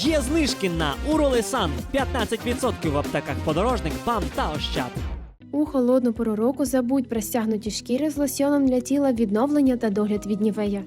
Є знижки на Уролесан 15% в аптеках подорожник, БАМ та Ощад. У холодну пору року забудь про стягнуті шкіри з лосьоном для тіла, відновлення та догляд від нівея.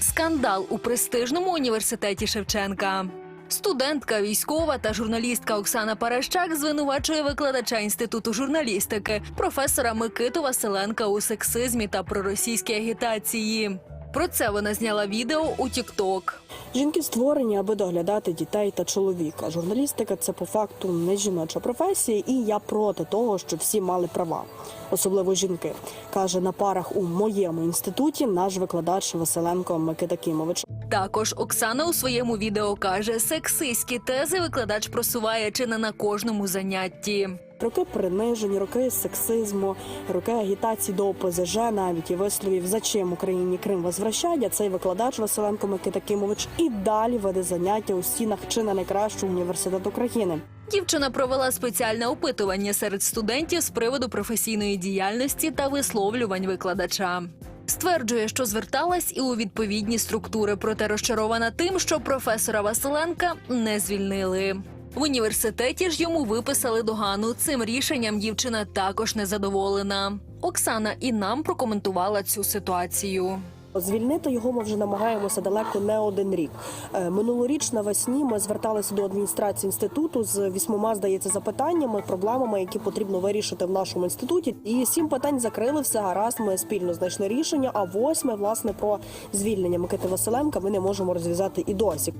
Скандал у престижному університеті Шевченка. Студентка, військова та журналістка Оксана Паращак звинувачує викладача інституту журналістики, професора Микиту Василенка у сексизмі та проросійській агітації. Про це вона зняла відео у TikTok. Жінки створені, аби доглядати дітей та чоловіка. Журналістика це по факту не жіноча професія, і я проти того, щоб всі мали права, особливо жінки, каже на парах у моєму інституті наш викладач Василенко Микита Кімович. Також Оксана у своєму відео каже, сексистські тези викладач просуває чи не на кожному занятті. Роки принижень, роки сексизму, роки агітації до ОПЗЖ, навіть і висловів за чим Україні Крим возвращать, а цей викладач Василенко Микита Кімович і далі веде заняття у стінах чи не найкращого університету країни. Дівчина провела спеціальне опитування серед студентів з приводу професійної діяльності та висловлювань викладача. Стверджує, що зверталась і у відповідні структури, проте розчарована тим, що професора Василенка не звільнили. В університеті ж йому виписали догану. Цим рішенням дівчина також незадоволена. Оксана і нам прокоментувала цю ситуацію. Звільнити його ми вже намагаємося далеко не один рік. Е, Минулоріч навесні ми зверталися до адміністрації інституту з вісьмома, здається, запитаннями, проблемами, які потрібно вирішити в нашому інституті. І сім питань закрили все гаразд. Ми спільно знайшли рішення. А восьме, власне, про звільнення Микити Василенка ми не можемо розв'язати і досі.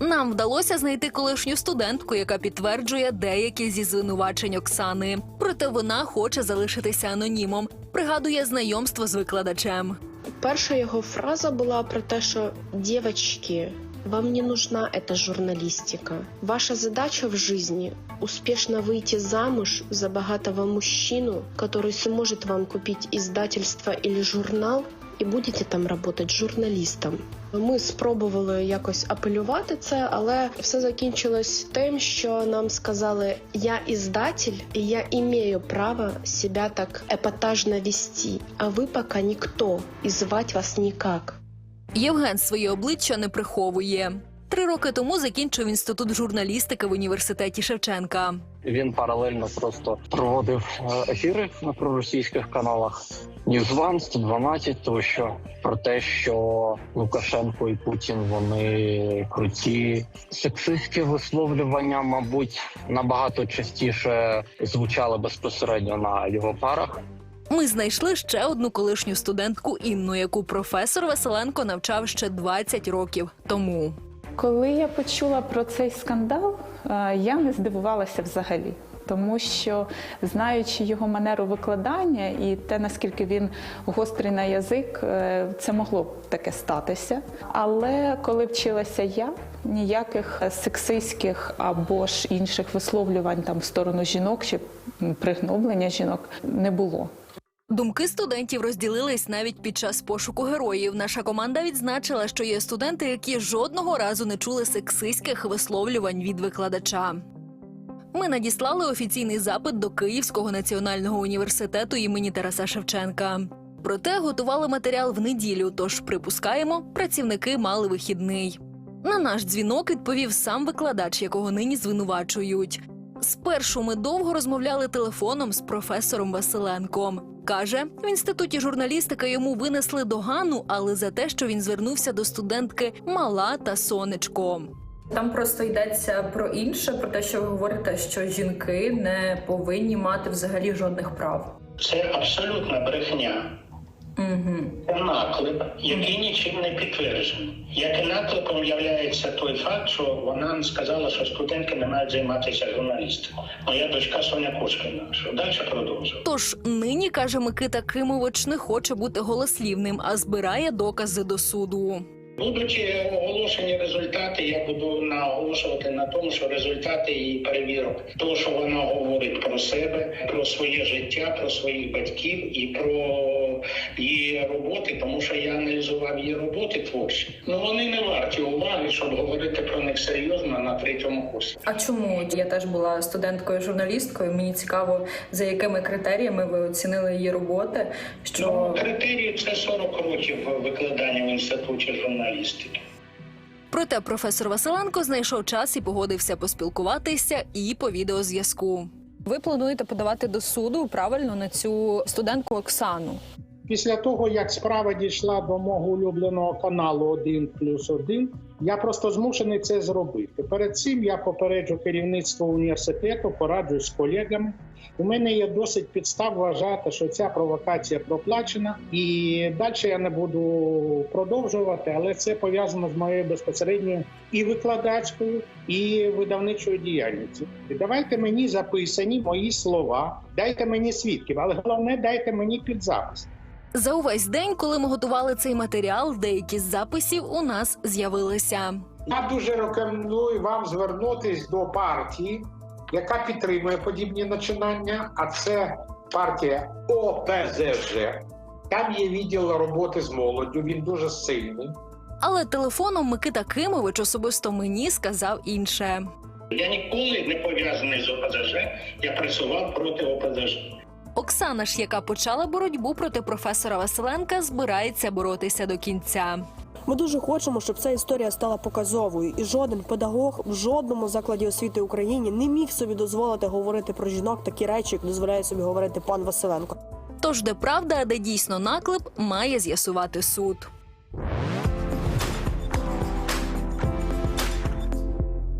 Нам вдалося знайти колишню студентку, яка підтверджує деякі зі звинувачень Оксани. Проте вона хоче залишитися анонімом. Пригадує знайомство з викладачем. Перша його фраза була про те, що «Девочки, вам не нужна эта журналистика. Ваша задача в жизни – успешно выйти замуж за богатого мужчину, который сможет вам купить издательство или журнал, і будете там працювати журналістом. Ми спробували якось апелювати це, але все закінчилось тим, що нам сказали: я іздатель, і я маю право себе так епатажно вести, а ви поки ніхто, і звати вас ніяк. Євген своє обличчя не приховує. Три роки тому закінчив інститут журналістики в університеті Шевченка. Він паралельно просто проводив е, ефіри на проросійських каналах Ньюзван, 112, тому що про те, що Лукашенко і Путін вони круті. Сексистські висловлювання, мабуть, набагато частіше звучали безпосередньо на його парах. Ми знайшли ще одну колишню студентку Інну, яку професор Василенко навчав ще 20 років тому. Коли я почула про цей скандал, е, я не здивувалася взагалі. Тому що знаючи його манеру викладання і те, наскільки він гострий на язик, е, це могло б таке статися. Але коли вчилася я, ніяких сексистських або ж інших висловлювань там в сторону жінок чи пригноблення жінок не було. Думки студентів розділились навіть під час пошуку героїв. Наша команда відзначила, що є студенти, які жодного разу не чули сексистських висловлювань від викладача. Ми надіслали офіційний запит до Київського національного університету імені Тараса Шевченка. Проте готували матеріал в неділю, тож припускаємо, працівники мали вихідний. На наш дзвінок відповів сам викладач, якого нині звинувачують. Спершу ми довго розмовляли телефоном з професором Василенком. Каже, в інституті журналістики йому винесли догану, але за те, що він звернувся до студентки Мала та Сонечко. Там просто йдеться про інше, про те, що ви говорите, що жінки не повинні мати взагалі жодних прав. Це абсолютна брехня. Угу. Це наклеп, який нічим не підтверджений. Як і наклепом являється той факт, що вона сказала, що студентки не мають займатися журналістикою. Моя дочка Соня Кошкіна. Що далі продовжує. Тож нині каже Микита Кимович, не хоче бути голослівним, а збирає докази до суду. Будуть е, оголошені результати. Я буду наголошувати на тому, що результати її перевірок, то що вона говорить про себе, про своє життя, про своїх батьків і про її роботи, тому що я аналізував її роботи творчі. Ну вони не варті уваги, щоб говорити про них серйозно на третьому курсі. А чому я теж була студенткою журналісткою? Мені цікаво, за якими критеріями ви оцінили її роботи. Що Ну, критерії це 40 років викладання в інституті журналістики. Проте професор Василенко знайшов час і погодився поспілкуватися і по відеозв'язку. ви плануєте подавати до суду правильно на цю студентку Оксану? Після того, як справа дійшла до мого улюбленого каналу 1 плюс 1, я просто змушений це зробити. Перед цим я попереджу керівництво університету, пораджуюсь з колегами. У мене є досить підстав вважати, що ця провокація проплачена, і далі я не буду продовжувати, але це пов'язано з моєю безпосередньою і викладацькою, і видавничою діяльністю. І давайте мені записані мої слова, дайте мені свідків, але головне дайте мені підзапис. За увесь день, коли ми готували цей матеріал, деякі з записів у нас з'явилися. Я дуже рекомендую вам звернутись до партії, яка підтримує подібні начинання, а це партія ОПЗЖ. Там є відділ роботи з молоддю, він дуже сильний. Але телефоном Микита Кимович особисто мені сказав інше. Я ніколи не пов'язаний з ОПЗЖ, я працював проти ОПЗЖ. Оксана ж, яка почала боротьбу проти професора Василенка, збирається боротися до кінця. Ми дуже хочемо, щоб ця історія стала показовою, і жоден педагог в жодному закладі освіти Україні не міг собі дозволити говорити про жінок такі речі, як дозволяє собі говорити пан Василенко. Тож, де правда, а де дійсно наклеп, має з'ясувати суд.